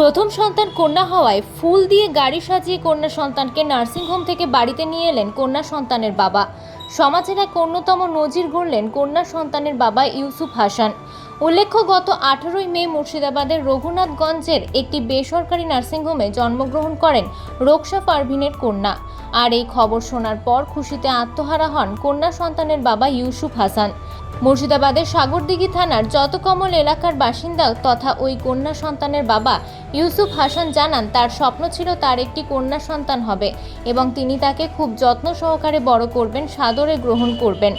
প্রথম সন্তান কন্যা হওয়ায় ফুল দিয়ে গাড়ি সাজিয়ে কন্যা সন্তানকে নার্সিংহোম থেকে বাড়িতে নিয়ে এলেন কন্যা সন্তানের বাবা। সমাজের এক অন্যতম নজির গড়লেন কন্যা সন্তানের বাবা ইউসুফ হাসান। উল্লেখ্য, গত আঠারোই মে মুর্শিদাবাদের রঘুনাথগঞ্জের একটি বেসরকারি নার্সিংহোমে জন্মগ্রহণ করেন রোকসা পারভিনের কন্যা। আর এই খবর শোনার পর খুশিতে আত্মহারা হন কন্যা সন্তানের বাবা ইউসুফ হাসান। মুর্শিদাবাদের সাগরদিঘি থানার যতকমল এলাকার বাসিন্দা তথা ওই কন্যা সন্তানের বাবা ইউসুফ হাসান জানান, তার স্বপ্ন ছিল তার একটি কন্যা সন্তান হবে এবং তিনি তাকে খুব যত্ন সহকারে বড় করবেন, সাদরে গ্রহণ করবেন।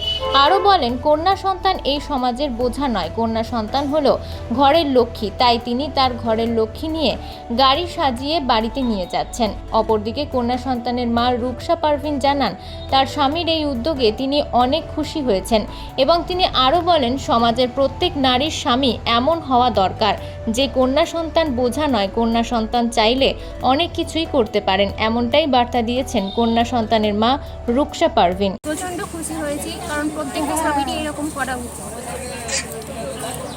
আরও বলেন, কন্যা সন্তান এই সমাজের বোঝা নয়। কন্যা সন্তান হলো ঘরের লক্ষ্মী। তাই তিনি তার ঘরের লক্ষ্মী নিয়ে গাড়ি সাজিয়ে বাড়িতে নিয়ে যাচ্ছেন। অপরদিকে কন্যা সন্তানের মা রুকসা পারভিন জানান, তার স্বামীর এই উদ্যোগে তিনি অনেক খুশি হয়েছেন এবং তিনি আরও বলেন, সমাজের প্রত্যেক নারীর স্বামী এমন হওয়া দরকার। যে কন্যা সন্তান বোঝা নয়, কন্যা সন্তান চাইলে অনেক কিছুই করতে পারেন। এমনটাই বার্তা দিয়েছেন কন্যা সন্তানের মা রুকসা পারভিন। প্রচণ্ড খুশি হয়েছি, কারণ প্রত্যেকটা স্বামীরই এরকম করা উচিত।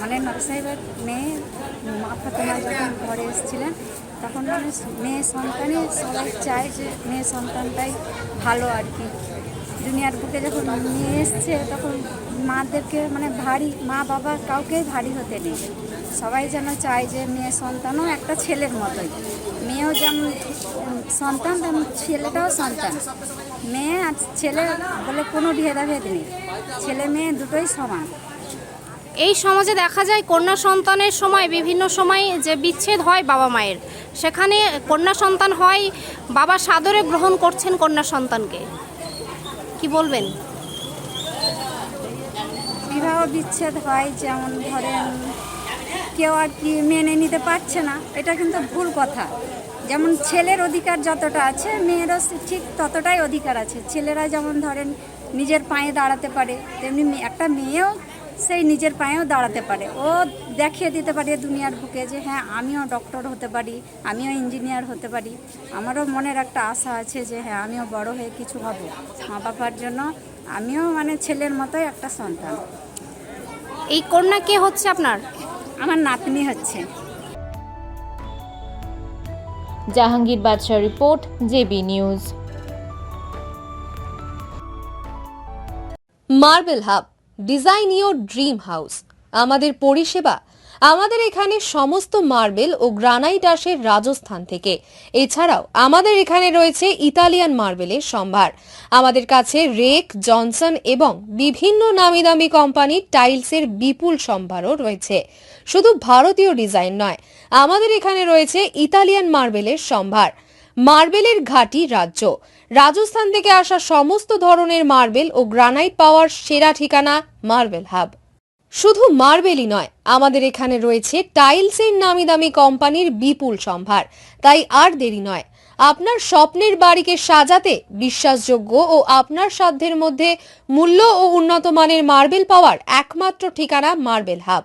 মানে নরসাহেবের মেয়ে, মা ফতেমা যখন ঘরে এসেছিলেন, তখন মানে মেয়ে সন্তানই সবাই চায় যে মেয়ে সন্তানটাই ভালো আর কি। দুনিয়ার বুকে যখন নিয়ে এসছে, তখন মাদেরকে মানে ভারী, মা বাবা কাউকেই ভারী হতে নেই। সবাই যেন চায় যে মেয়ে সন্তানও একটা ছেলের মতোই। মেয়েও যেমন সন্তান, তেমন ছেলেটাও সন্তান। মেয়ে আর ছেলে বলে কোনো ভেদাভেদ নেই। ছেলে মেয়ে দুটোই সমান। এই সমাজে দেখা যায় কন্যা সন্তানের সময়, বিভিন্ন সময় যে বিচ্ছেদ হয় বাবা মায়ের। সেখানে কন্যা সন্তান হয়, বাবা সাদরে গ্রহণ করছেন কন্যা সন্তানকে। কি বলবেন? বিবাহ বিচ্ছেদ হয়, যেমন ধরেন কেউ আর কি মেনে নিতে পারছে না, এটা কিন্তু ভুল কথা। যেমন ছেলের অধিকার যতটা আছে, মেয়েরও ঠিক ততটাই অধিকার আছে। ছেলেরা যেমন ধরেন নিজের পায়ে দাঁড়াতে পারে, তেমনি একটা মেয়েও সেই নিজের পায়েও দাঁড়াতে পারে। ও দেখিয়ে দিতে পারে দুনিয়ার বুকে যে হ্যাঁ আমিও ডক্টর হতে পারি আমিও ইঞ্জিনিয়ার হতে পারি। আমারও মনের একটা আশা আছে যে হ্যাঁ আমিও বড় হয়ে কিছু হব। মা বাবার জন্য আমিও মানে ছেলের মতোই একটা সন্তান। এই কন্যা কে হচ্ছে আপনার? আমার নাতনি হচ্ছে। Jahangir Badshah report JB news. Marble hub design your dream house. আমাদের পরিষেবা। আমাদের এখানে সমস্ত মার্বেল ও গ্রানাইট আসে রাজস্থান থেকে। এছাড়াও আমাদের এখানে রয়েছে ইতালিয়ান মার্বেলের সম্ভার। আমাদের কাছে রেক, জনসন এবং বিভিন্ন নামি দামি কোম্পানির টাইলসের বিপুল সম্ভারও রয়েছে। শুধু ভারতীয় ডিজাইন নয়, আমাদের এখানে রয়েছে ইতালিয়ান মার্বেলের সম্ভার। মার্বেলের ঘাঁটি রাজ্য। রাজস্থান থেকে আসা সমস্ত ধরনের মার্বেল ও গ্রানাইট পাওয়ার সেরা ঠিকানা মার্বেল হাব। শুধু মার্বেলই নয়, আমাদের এখানে রয়েছে টাইলসের নামি দামি কোম্পানির বিপুল সম্ভার। তাই আর দেরি নয়, আপনার স্বপ্নের বাড়িকে সাজাতে বিশ্বাসযোগ্য ও আপনার সাধ্যের মধ্যে মূল্য ও উন্নত মানের মার্বেল পাওয়ার একমাত্র ঠিকানা marble hub.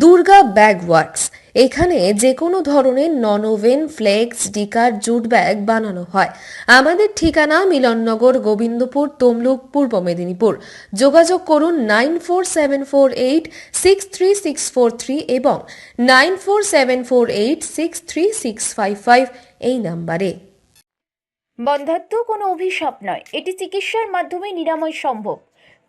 Durga bag works. এখানে যে কোনো ধরনের non woven flex ডিকার jute bag বানানো হয়। আমাদের ঠিকানা মিলননগর, গোবিন্দপুর, তমলুক, পূর্ব মেদিনীপুর। যোগাযোগ করুন nine four seven four eight six three six four three এবং nine four seven four eight six three six five five এই নাম্বারে। বন্ধাত্ম কোনো অভিশাপ নয়। এটি চিকিৎসার মাধ্যমে নিরাময় সম্ভব।